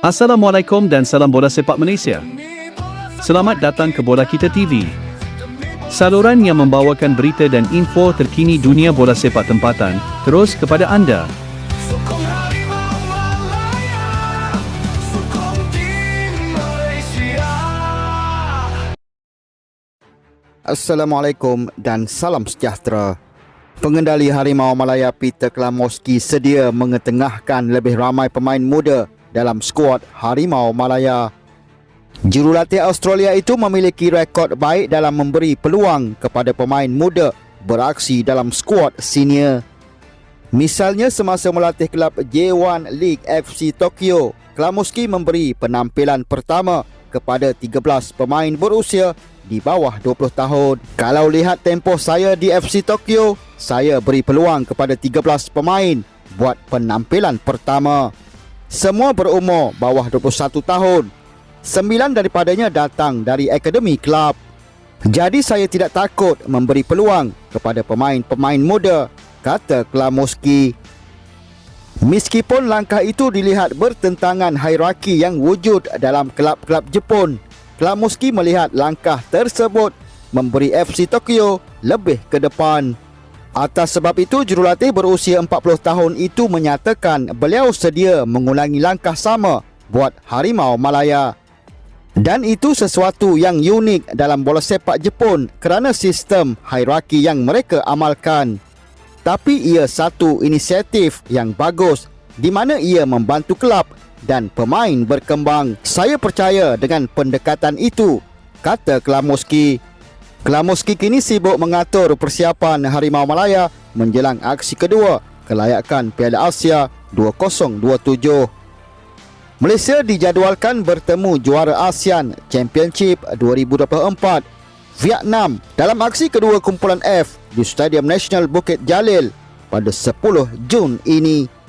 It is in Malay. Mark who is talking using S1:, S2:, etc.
S1: Assalamualaikum dan salam bola sepak Malaysia. Selamat datang ke Bola Kita TV. Saluran yang membawakan berita dan info terkini dunia bola sepak tempatan terus kepada anda.
S2: Assalamualaikum dan salam sejahtera. Pengendali Harimau Malaya Peter Klamoski sedia mengetengahkan lebih ramai pemain muda dalam skuad Harimau Malaya. Jurulatih Australia itu memiliki rekod baik dalam memberi peluang kepada pemain muda beraksi dalam skuad senior. Misalnya semasa melatih kelab J1 League FC Tokyo, Klamoski memberi penampilan pertama kepada 13 pemain berusia di bawah 20 tahun. Kalau lihat tempoh saya di FC Tokyo, saya beri peluang kepada 13 pemain buat penampilan pertama. Semua berumur bawah 21 tahun. Sembilan daripadanya datang dari akademi kelab. Jadi saya tidak takut memberi peluang kepada pemain-pemain muda, kata Klamoski. Meskipun langkah itu dilihat bertentangan hierarki yang wujud dalam kelab-kelab Jepun, Klamoski melihat langkah tersebut memberi FC Tokyo lebih ke depan. Atas sebab itu, jurulatih berusia 40 tahun itu menyatakan beliau sedia mengulangi langkah sama buat Harimau Malaya. Dan itu sesuatu yang unik dalam bola sepak Jepun kerana sistem hierarki yang mereka amalkan. Tapi ia satu inisiatif yang bagus di mana ia membantu kelab dan pemain berkembang. Saya percaya dengan pendekatan itu, kata Klamoski. Klamoski kini sibuk mengatur persiapan Harimau Malaya menjelang aksi kedua kelayakan Piala Asia 2027. Malaysia dijadualkan bertemu juara ASEAN Championship 2024 Vietnam dalam aksi kedua kumpulan F di Stadium Nasional Bukit Jalil pada 10 Jun ini.